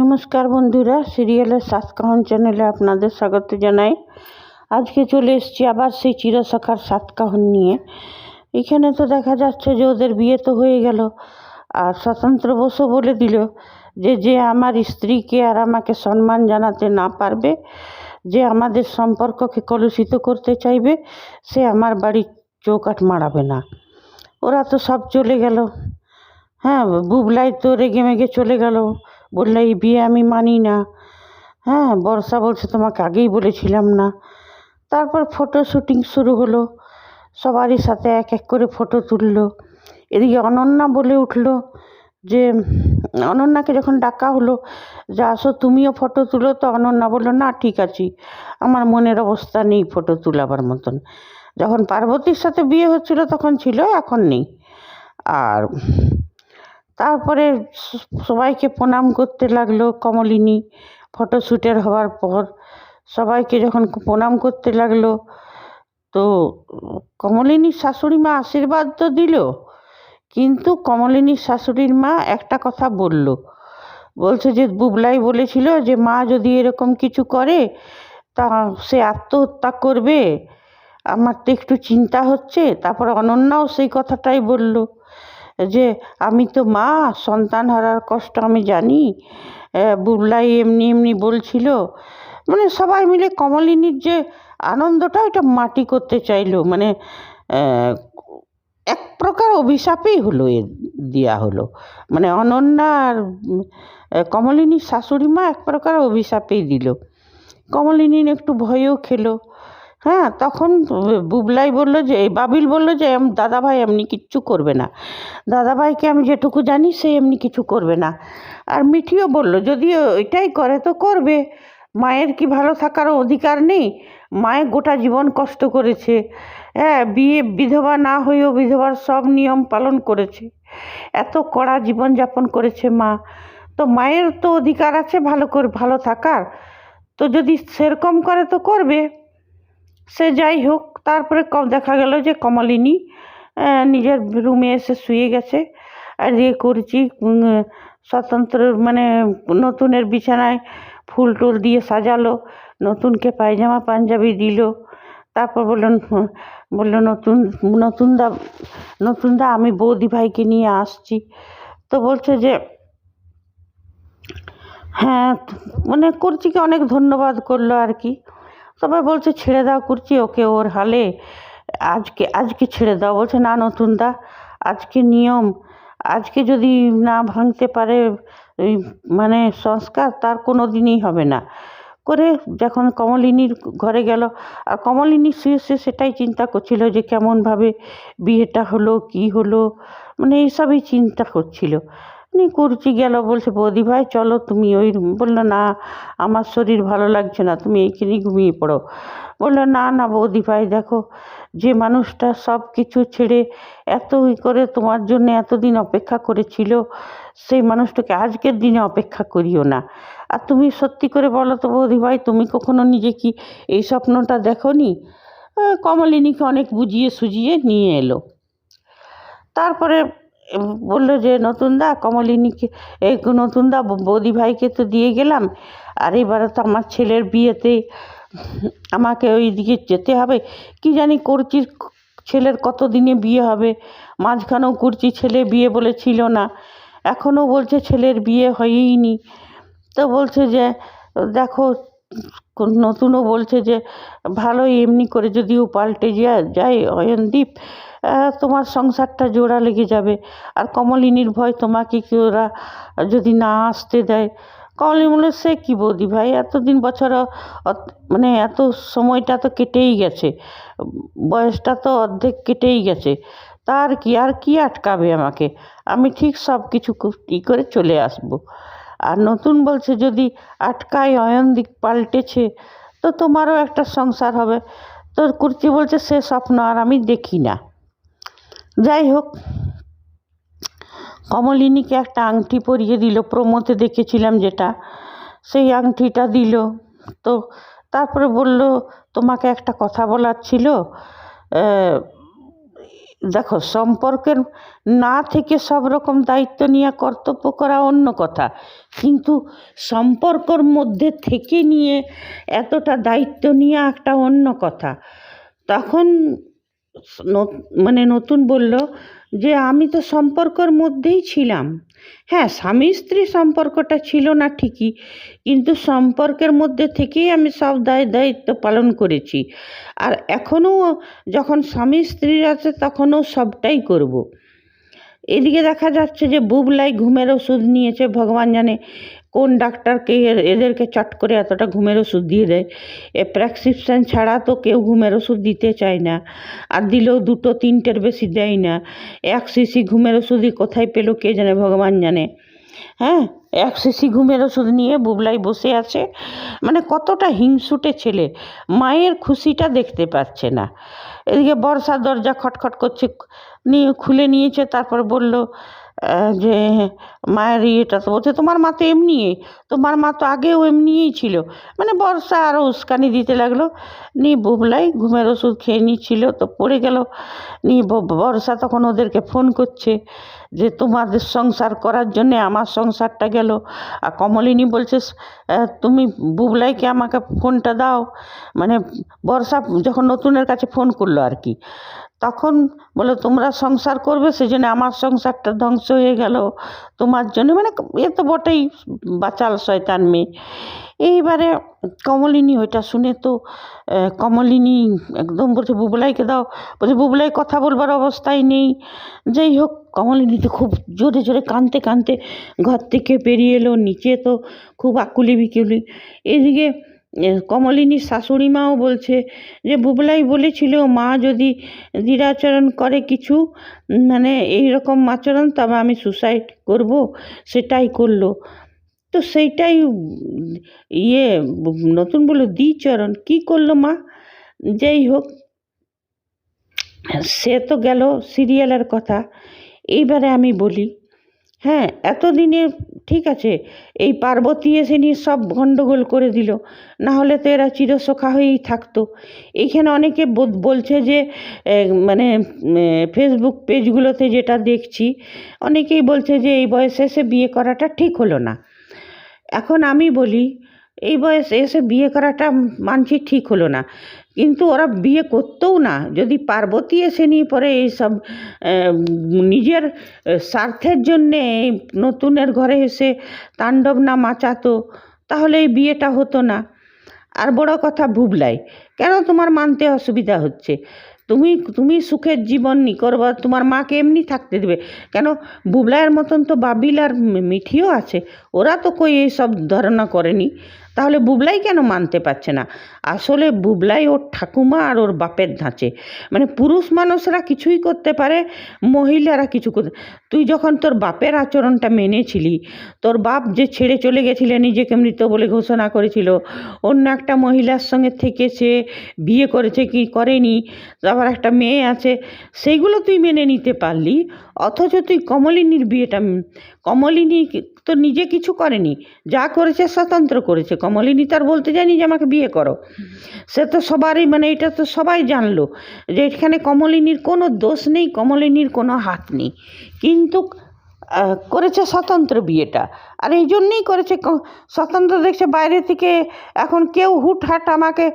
নমস্কার বন্ধুরা, সিরিয়ালের সাতকাহন চ্যানেলে আপনাদের স্বাগত জানাই। আজকে চলে এসেছি আবার সেই চিরসখার সাতকাহন নিয়ে। এখানে তো দেখা যাচ্ছে যে ওদের বিয়ে তো হয়ে গেল। আর স্বতন্ত্র বসু বলে দিল যে যে আমার স্ত্রীকে আর আমাকে সম্মান জানাতে না পারবে, যে আমাদের সম্পর্ককে কলুষিত করতে চাইবে, সে আমার বাড়ির চৌকাঠ মারাবে না। ওরা তো সব চলে গেল। হ্যাঁ বুবলাই তো রেগে মেগে চলে গেল। বললে, এই বিয়ে আমি মানি না। হ্যাঁ বর্ষা বলছে তোমাকে আগেই বলেছিলাম না। তারপর ফটো শুটিং শুরু হলো। সবারই সাথে এক এক করে ফটো তুললো। এদিকে অনন্যা বলে উঠল যে, অনন্যাকে যখন ডাকা হলো, যে আসো, তুমিও ফটো তুলো। তো অনন্যা বলল, না, ঠিক আছে। আমার মনের অবস্থা নেই ফটো তুলাবার মতন। যখন পার্বতীর সাথে বিয়ে হচ্ছিল, তখন ছিল, এখন নেই। আর তারপরে সবাইকে প্রণাম করতে লাগল কমলিনী। ফটোশ্যুটের হওয়ার পর সবাইকে যখন প্রণাম করতে লাগল, তো কমলিনীর শাশুড়ি মা আশীর্বাদ তো দিল, কিন্তু কমলিনীর শাশুড়ির মা একটা কথা বলল। বলছে যে, বুবলাই বলেছিল যে, মা যদি এরকম কিছু করে, তা সে আত্মহত্যা করবে। আমার তো একটু চিন্তা হচ্ছে, তারপর অনন্যাও সেই কথাটাই বলল। যে আমি তো মা, সন্তান হারার কষ্ট আমি জানি। বুবলাই এমনি এমনি বলছিল। মানে সবাই মিলে কমলিনীর যে আনন্দটা এটা মাটি করতে চাইলো। মানে এক প্রকার অভিশাপেই হলো, এ দেওয়া হলো। মানে অনন্যা আর কমলিনীর শাশুড়ি মা এক প্রকার অভিশাপেই দিল। কমলিনীর একটু ভয়ও খেলো। হ্যাঁ তখন বুবলাই বলল যে, বাবিল বলল যে দাদাভাই এমনি কিচ্ছু করবে না। দাদাভাইকে আমি যেটুকু জানি, সে এমনি কিছু করবে না। আর মিঠিও বলল যদি এটাই করে তো করবে। মায়ের কি ভালো থাকার অধিকার নেই? মায়ের গোটা জীবন কষ্ট করেছে। হ্যাঁ বিয়ে বিধবা না হয়েও বিধবার সব নিয়ম পালন করেছে। এত কড়া জীবনযাপন করেছে মা। তো মায়ের তো অধিকার আছে ভালো করে, ভালো থাকার। তো যদি সেরকম করে তো করবে। সে যাই হোক, তারপরে দেখা গেল যে কমলিনী নিজের রুমে এসে শুয়ে গেছে। আর ইয়ে করছি স্বতন্ত্র মানে নতুনের বিছানায় ফুল টুল দিয়ে সাজালো, নতুনকে পায়জামা, পাঞ্জাবি দিল। তারপর বলল বলল, নতুন নতুন দা নতুন দা, আমি বৌদি ভাইকে নিয়ে আসছি। তো বলছে যে হ্যাঁ মানে করছি কি, অনেক ধন্যবাদ করল আর কি। সবাই বলছে, ছেড়ে দাও কুর্চি ওকে ওর হালে। আজকে আজকে ছেড়ে দাও। বলছে, না নতুন দা আজকে নিয়ম। আজকে যদি না ভাঙতে পারে মানে সংস্কার, তার কোনো দিনই হবে না। করে যখন কমলিনীর ঘরে গেল, আর কমলিনী শুয়ে শুয়ে সেটাই চিন্তা করছিল যে কেমনভাবে বিয়েটা হলো, কি হলো মানে এইসবই চিন্তা করছিল। কুর্চি গেল, বলছে, বৌদি ভাই, চলো তুমি ওই, বলল, না, আমার শরীর ভালো লাগছে না, তুমি এইখানেই ঘুমিয়ে পড়ো। বলল, না না, বৌদি ভাই, দেখো, যে মানুষটা সব কিছু ছেড়ে এত ই করে তোমার জন্য এতদিন অপেক্ষা করেছিল, সেই মানুষটাকে আজকের দিনে অপেক্ষা করিও না। আর তুমি সত্যি করে বলো তো, বৌদি ভাই, তুমি কখনো নিজে কি এই স্বপ্নটা দেখো নি কমলিনীকে অনেক বুঝিয়ে সুজিয়ে নিয়ে এলো। তারপরে বলল যে, নতুন দা, কমলিনীকে, এই নতুন দা বৌদি ভাইকে তো দিয়ে গেলাম। আর এবারে তো আমার ছেলের বিয়েতে আমাকে ওই দিকে যেতে হবে। কি জানি করছির ছেলের কত দিনে বিয়ে হবে? মাঝখানেও করছি, ছেলে বিয়ে বলেছিল না। এখনও বলছে ছেলের বিয়ে হয়ইনি। তো বলছে যে, দেখো নতুনও বলছে যে, ভালোই এমনি করে যদিও পাল্টে যায় যায় অয়নদীপ তোমার সংসারটা জোড়া লেগে যাবে। আর কমলিনীর ভয় তোমাকে কি ওরা যদি না আসতে দেয়? কমলিনী বলে সে কী বৌদি ভাই, এতদিন বছর মানে এত সময়টা তো কেটেই গেছে। বয়সটা তো অর্ধেক কেটেই গেছে। তার কি, আর কি আটকাবে আমাকে? আমি ঠিক সব কিছু ই করে চলে আসব। আর নতুন বলছে, যদি আটকায় অয়ন দিক পাল্টেছে, তো তোমারও একটা সংসার হবে। তো কুর্তি বলছে, সে স্বপ্ন আর আমি দেখি না। যাই হোক কমলিনীকে একটা আংটি পরিয়ে দিল। প্রমোতে দেখেছিলাম যেটা। সেই আংটিটা দিল। তো তারপরে বলল, তোমাকে একটা কথা বলার ছিল। দেখো, সম্পর্কের না থেকে সব রকম দায়িত্ব নিয়ে কর্তব্য করা অন্য কথা। কিন্তু সম্পর্কর মধ্যে থেকে নিয়ে এতটা দায়িত্ব নিয়ে একটা অন্য কথা। তখন মানে নতুন বলল যে আমি তো সম্পর্কর মধ্যেই ছিলাম হ্যাঁ স্বামী স্ত্রী সম্পর্কটা ছিল না ঠিকই, কিন্তু সম্পর্কের মধ্যে থেকেই আমি সব দায় দায়িত্ব পালন করেছি আর এখনও যখন স্বামী স্ত্রীর আছে তখনও সবটাই করব। এদিকে দেখা যাচ্ছে যে বুবলাই ঘুমের ওষুধ নিয়েছে, ভগবান জানে কোন ডাক্তারকে এদেরকে চট করে এতটা ঘুমের ওষুধ দিয়ে দেয়? এ প্রেসক্রিপশান ছাড়া তো কেউ ঘুমের ওষুধ দিতে চায় না। আর দিলেও দুটো তিনটের বেশি দেয় না। এক শিশি ঘুমের ওষুধই কোথায় পেল কে জানে ভগবান জানে। হ্যাঁ এক শিশি ঘুমের ওষুধ নিয়ে বুবলাই বসে আছে। মানে কতটা হিংসুটে ছেলে। মায়ের খুশিটা দেখতে পাচ্ছে না। এদিকে বর্ষা দরজা খটখট করছে। নিয়ে খুলে নিয়েছে, তারপর বলল যে মায়ের ইয়েটা তো, বলছে তোমার মা তো এমনি তোমার মা তো আগেও এমনিই ছিল। মানে বর্ষা আরও উস্কানি দিতে লাগল। নিয়ে বুবলাই ঘুমের ওষুধ খেয়ে নিচ্ছিল, তো পড়ে গেল। নি বর্ষা তখন ওদেরকে ফোন করছে যে তোমাদের সংসার করার জন্যে আমার সংসারটা গেল। আর কমলিনী বলছে তুমি বুবলাইকে আমাকে ফোনটা দাও। মানে বর্ষা যখন নতুনের কাছে ফোন করল আর কি। তখন বলে, তোমরা সংসার করবে? সেজন্য আমার সংসারটা ধ্বংস হয়ে গেল। তোমার জন্য মানে এ তো বটেই, বাচাল শয়তান মেয়ে। এইবারে কমলিনী ওইটা শুনে তো কমলিনী একদম বলছে, বুবলাইকে দাও। বলছে, বুবলাই কথা বলবার অবস্থায় নেই। যাই হোক, কমলিনী তো খুব জোরে জোরে কাঁদতে কাঁদতে ঘর থেকে বেরিয়ে এলো। নিচে তো খুব আকুলি বিকুলি। এদিকে কমলিনীর শাশুড়ি মাও বলছে যে, বুবলাই বলেছিল, মা যদি দিরাচরণ করে কিছু মানে এই রকম আচরণ, তবে আমি সুসাইড করব। সেটাই করল। তো সেইটাই ইয়ে নতুন বলল, দ্বিচরণ। কী করল মা? যাই হোক, সে তো গেল সিরিয়ালের কথা। এইবারে আমি বলি হ্যাঁ এতদিনে ঠিক আছে, এই পার্বতী এসে নিয়ে সব গণ্ডগোল করে দিল, না হলে তো এরা চিরসখা হয়েই থাকতো। এইখানে অনেকে বল- বলছে যে মানে ফেসবুক পেজগুলোতে যেটা দেখছি, অনেকেই বলছে যে, এই বয়সে এসে বিয়ে করাটা ঠিক হলো না। এখন আমি বলি, এই বয়সে এসে বিয়ে করাটা মানছি ঠিক হলো না। কিন্তু ওরা বিয়ে করতেও না। যদি পার্বতী এসে নিয়ে পরে এইসব নিজের স্বার্থের জন্যে এই নতুনের ঘরে এসে তাণ্ডব না মাচাতো, তাহলে এই বিয়েটা হতো না। আর বড় কথা ভুবলাই কেন তোমার মানতে অসুবিধা হচ্ছে? তুমি তুমি সুখের জীবন নি করবা, তোমার মাকে এমনি থাকতে দেবে। কেন বুবলাইয়ের মতন তো বাবিল আর মিঠিও আছে, ওরা তো কই এইসব ধারণা করেনি? তাহলে বুবলাই কেন মানতে পারছে না? আসলে বুবলাই ওর ঠাকুমা আর ওর বাপের ধাঁচে। মানে পুরুষ মানুষরা কিছুই করতে পারে, মহিলারা কিছু করতে তুই যখন তোর বাপের আচরণটা মেনেছিলি, তোর বাপ যে ছেড়ে চলে গেছিলে, নিজেকে মৃত বলে ঘোষণা করেছিল, অন্য একটা মহিলার সঙ্গে থেকে সে বিয়ে করেছে কি করেনি তারপর একটা মেয়ে আছে, সেইগুলো তুই মেনে নিতে পারলি। অথচ তুই কমলিনীর বিয়েটা, কমলিনী তো নিজে কিছু করেনি। যা করেছে স্বতন্ত্র করেছে। কমলিনী তার বলতে যায়নি যে আমাকে বিয়ে করো। সে তো সবারই মানে এটা তো সবাই জানলো যে এখানে কমলিনীর কোনো দোষ নেই, কমলিনীর কোনো হাত নেই। কিন্তু করেছে স্বতন্ত্র বিয়েটা। আর এই জন্যেই করেছে স্বতন্ত্র দেখছে বাইরে থেকে এখন কেউ হুটহাট আমাকে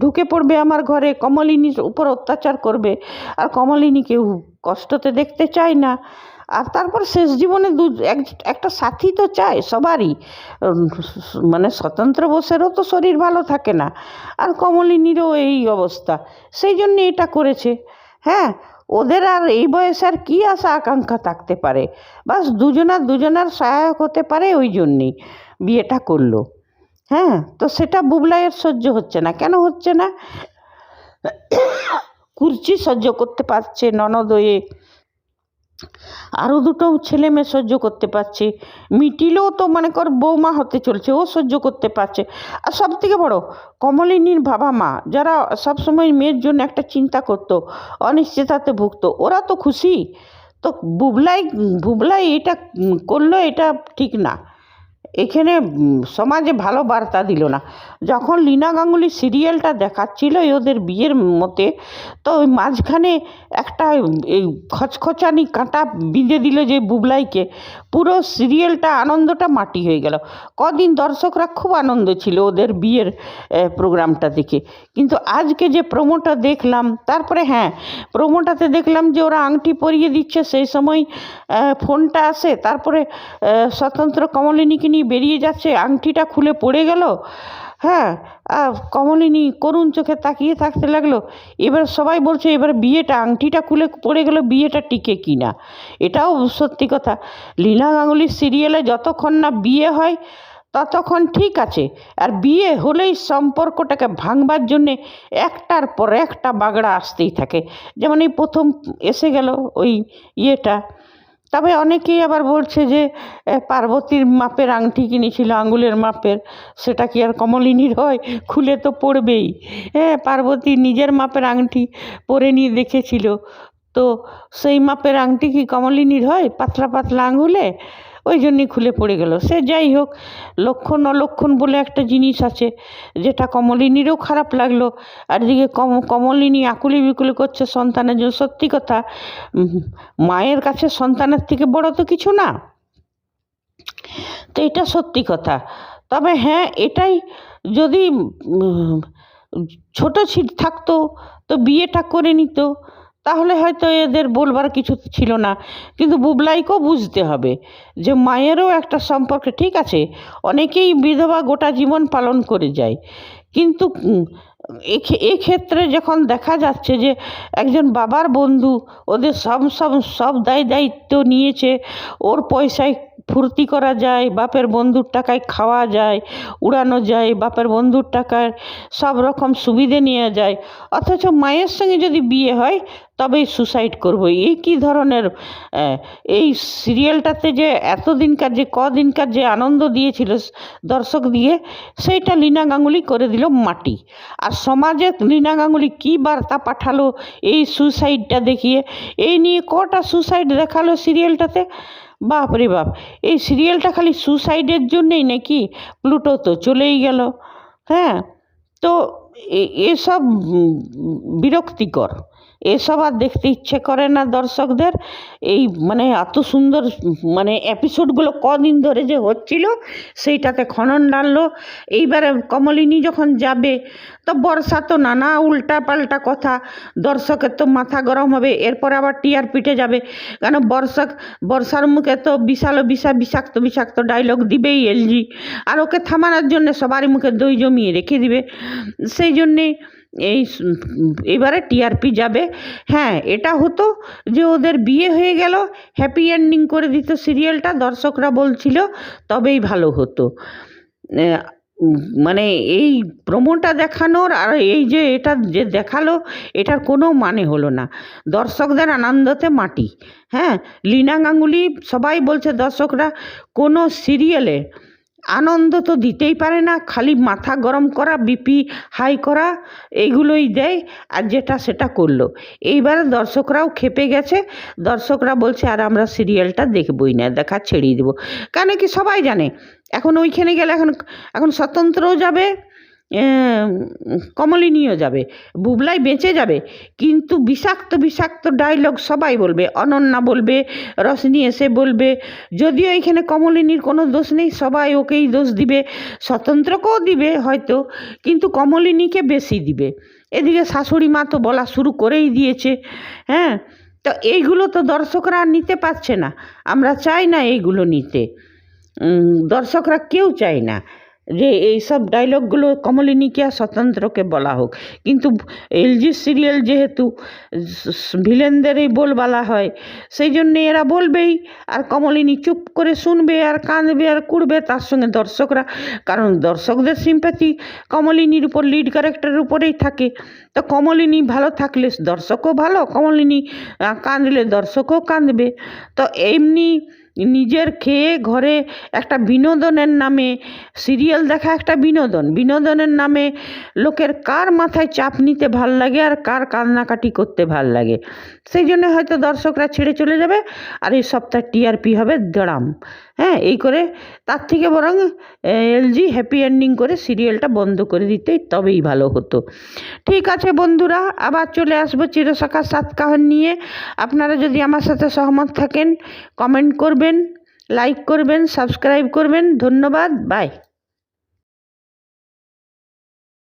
ঢুকে পড়বে আমার ঘরে, কমলিনীর উপর অত্যাচার করবে। আর কমলিনী কেউ কষ্টতে দেখতে চায় না। আর তারপর শেষ জীবনে দু, এক- একটা সাথী তো চায় সবারই। মানে স্বতন্ত্র বসেরও তো শরীর ভালো থাকে না, আর কমলিনীরও এই অবস্থা। সেই জন্য এটা করেছে। হ্যাঁ ওদের আর এই বয়সে আর কী আশা আকাঙ্ক্ষা থাকতে পারে? বাস দুজনার দুজনার সহায়ক হতে পারে ওই জন্যেই বিয়েটা করল। হ্যাঁ তো সেটা বুবলাইয়ের সহ্য হচ্ছে না। কেন হচ্ছে না? কুর্চি সহ্য করতে পারছে ননদয়ে আরও দুটো ছেলে মেয়ে সহ্য করতে পারছে। মিটিলেও তো মনে কর বৌমা হতে চলছে, ও সহ্য করতে পারছে। আর সব থেকে বড়, কমলিনীর বাবা মা, যারা সবসময় মেয়ের জন্য একটা চিন্তা করতো অনিশ্চিতাতে ভুগতো, ওরা তো খুশি। তো বুবলাই বুবলাই এটা করল, এটা ঠিক না। এখানে সমাজে ভালো বার্তা দিল না। যখন লীনা গাঙ্গুলি সিরিয়ালটা দেখাচ্ছিল ওদের বিয়ের মতে, তো ওই মাঝখানে একটা, এই খচখচানি কাঁটা বিঁধে দিল যে বুবলাইকে। পুরো সিরিয়ালটা আনন্দটা মাটি হয়ে গেল। কদিন দর্শকরা খুব আনন্দ ছিল ওদের বিয়ের প্রোগ্রামটা দেখে। কিন্তু আজকে যে প্রোমোটা দেখলাম, তারপরে হ্যাঁ প্রোমোটাতে দেখলাম যে ওরা আংটি পরিয়ে দিচ্ছে। সেই সময় ফোনটা আসে, তারপরে স্বতন্ত্র কমলিনীকে নিয়ে বেরিয়ে যাচ্ছে, আংটিটা খুলে পড়ে গেল। হ্যাঁ কমলিনী করুণ চোখে তাকিয়ে থাকতে লাগল। এবার সবাই বলছে, এবার বিয়েটা, আংটিটা খুলে পড়ে গেল, বিয়েটা টিকে কি না? এটাও সত্যি কথা। লীনা গাঙ্গুলির সিরিয়ালে যতক্ষণ না বিয়ে হয়, ততক্ষণ ঠিক আছে। আর বিয়ে হলেই সম্পর্কটাকে ভাঙবার জন্যে একটার পর একটা বাগড়া আসতেই থাকে। যেমন এই প্রথম এসে গেল ওই ইয়েটা। তবে অনেকেই আবার বলছে যে পার্বতীর মাপের আংটি কিনেছিল, আঙুলের মাপের। সেটা কি আর কমলিনীর হয়? খুলে তো পড়বেই। হ্যাঁ পার্বতী নিজের মাপের আংটি পরে নিয়ে দেখেছিল। তো সেই মাপের আংটি কি কমলিনীর হয়? পাতলা পাতলা আঙুলে? ওই জন্যই খুলে পড়ে গেল। সে যাই হোক, লক্ষণ অলক্ষণ বলে একটা জিনিস আছে, যেটা কমলিনীরও খারাপ লাগল। আর এদিকে কম, কমলিনী আকুলি বিকুলি করছে সন্তানের জন্য। সত্যি কথা মায়ের কাছে সন্তানের থেকে বড় তো কিছু না। তো এটা সত্যি কথা। তবে হ্যাঁ এটাই যদি ছোট ছিল থাকতো, তো বিয়েটা করে নিত। তাহলে হয়তো এদের বলবার কিছু ছিল না। কিন্তু বুবলাইকেও বুঝতে হবে যে মায়েরও একটা সম্পর্ক ঠিক আছে, অনেকেই বিধবা গোটা জীবন পালন করে যায়। কিন্তু এক্ষেত্রে যখন দেখা যাচ্ছে যে একজন বাবার বন্ধু ওদের সব সব সব দায় দায়িত্ব নিয়েছে, ওর পয়সায় ফুর্তি করা যায়, বাপের বন্ধুর টাকায় খাওয়া যায়, উড়ানো যায়, বাপের বন্ধুর টাকায় সব রকম সুবিধে নেওয়া যায়। অথচ মায়ের সঙ্গে যদি বিয়ে হয়, তবেই সুসাইড করব। এই কী ধরনের এই সিরিয়ালটাতে যে এতদিনকার যে, কদিনকার যে আনন্দ দিয়েছিল দর্শক দিয়ে, সেইটা লীনা গাঙ্গুলি করে দিল মাটি। আর সমাজে লীনা গাঙ্গুলি কী বার্তা পাঠালো এই সুসাইডটা দেখিয়ে, এই নিয়ে কটা সুসাইড দেখাল সিরিয়ালটাতে বাপ রে বাপ, এই সিরিয়ালটা খালি সুসাইডের জন্যেই নাকি? প্লুটো তো চলেই গেল। হ্যাঁ তো এসব বিরক্তিকর। এসব আর দেখতে ইচ্ছে করে না দর্শকদের। এই মানে এত সুন্দর মানে এপিসোডগুলো কদিন ধরে যে হচ্ছিল সেইটাতে খনন ডাললো এইবারে কমলিনী যখন যাবে, তো বর্ষা তো নানা উল্টা পাল্টা কথা। দর্শকের তো মাথা গরম হবে, এরপর আবার টিআরপিটে যাবে। কেন বর্ষা বর্ষার মুখে তো বিশাল বিশা বিষাক্ত বিষাক্ত ডায়লগ দিবেই এলজি। আর ওকে থামানোর জন্য সবারই মুখে দই জমিয়ে রেখে দিবে। সেই জন্যে এই এবারে টিআরপি যাবে। হ্যাঁ এটা হতো যে ওদের বিয়ে হয়ে গেল, হ্যাপি এন্ডিং করে দিত সিরিয়ালটা, দর্শকরা বলছিল, তবেই ভালো হতো। মানে এই প্রোমোটা দেখানোর আর এই যে এটা যে দেখাল, এটার কোনো মানে হলো না। দর্শকদের আনন্দতে মাটি। হ্যাঁ লীনা গাঙ্গুলি সবাই বলছে, দর্শকরা কোনো সিরিয়ালে আনন্দ তো দিতেই পারে না, খালি মাথা গরম করা, বিপি হাই করা এইগুলোই দেয় আর যেটা সেটা করল। এইবারে দর্শকরাও খেপে গেছে, দর্শকরা বলছে আর আমরা সিরিয়ালটা দেখবই না, দেখা ছেড়িয়ে দেবো। কেন কি সবাই জানে, এখন ওইখানে গেলে এখন এখন স্বতন্ত্রও যাবে কমলিনীও যাবে, বুবলাই বেঁচে যাবে, কিন্তু বিষাক্ত বিষাক্ত ডায়লগ সবাই বলবে, অনন্যা বলবে রশনি এসে বলবে, যদিও এখানে কমলিনীর কোনো দোষ নেই, সবাই ওকেই দোষ দিবে, স্বতন্ত্রকেও দিবে হয়তো, কিন্তু কমলিনীকে বেশি দিবে। এদিকে শাশুড়ি মা তো বলা শুরু করেই দিয়েছে হ্যাঁ? তো এইগুলো তো দর্শকরা নিতে পারছে না, আমরা চাই না এইগুলো নিতে। দর্শকরা কেউ চায় না। যে এইসব ডায়লগগুলো কমলিনীকে আর স্বতন্ত্রকে বলা হোক। কিন্তু এলজি সিরিয়াল যেহেতু ভিলেনদেরই বলবালা হয়, সেই জন্যে এরা বলবেই, আর কমলিনী চুপ করে শুনবে, আর কাঁদবে, আর কুড়বে তার সঙ্গে দর্শকরা। কারণ দর্শকদের সিম্প্যাথি কমলিনীর উপর লিড ক্যারেক্টারের উপরেই থাকে। তো কমলিনী ভালো থাকলে দর্শকও ভালো, কমলিনী কাঁদলে দর্শকও কাঁদবে। তো এমনি নিজের খেয়ে ঘরে একটা বিনোদনের নামে সিরিয়াল দেখা একটা বিনোদন। বিনোদনের নামে লোকের কার মাথায় চাপ নিতে ভালো লাগে আর কার কান্নাকাটি করতে ভালো লাগে? সেই জন্য হয়তো দর্শকরা ছেড়ে চলে যাবে আর এই সপ্তাহে টিআরপি হবে দড়াম হ্যাঁ এই করে তার থেকে বরং এলজি হ্যাপি এন্ডিং করে সিরিয়ালটা বন্ধ করে দিতে তবেই ভালো হতো। ঠিক আছে বন্ধুরা, আবার চলে আসব চিরসখা সাতকাহন নিয়ে। আপনারা যদি আমার সাথে সহমত থাকেন কমেন্ট করবেন। লাইক করবেন সাবস্ক্রাইব করবেন। ধন্যবাদ বাই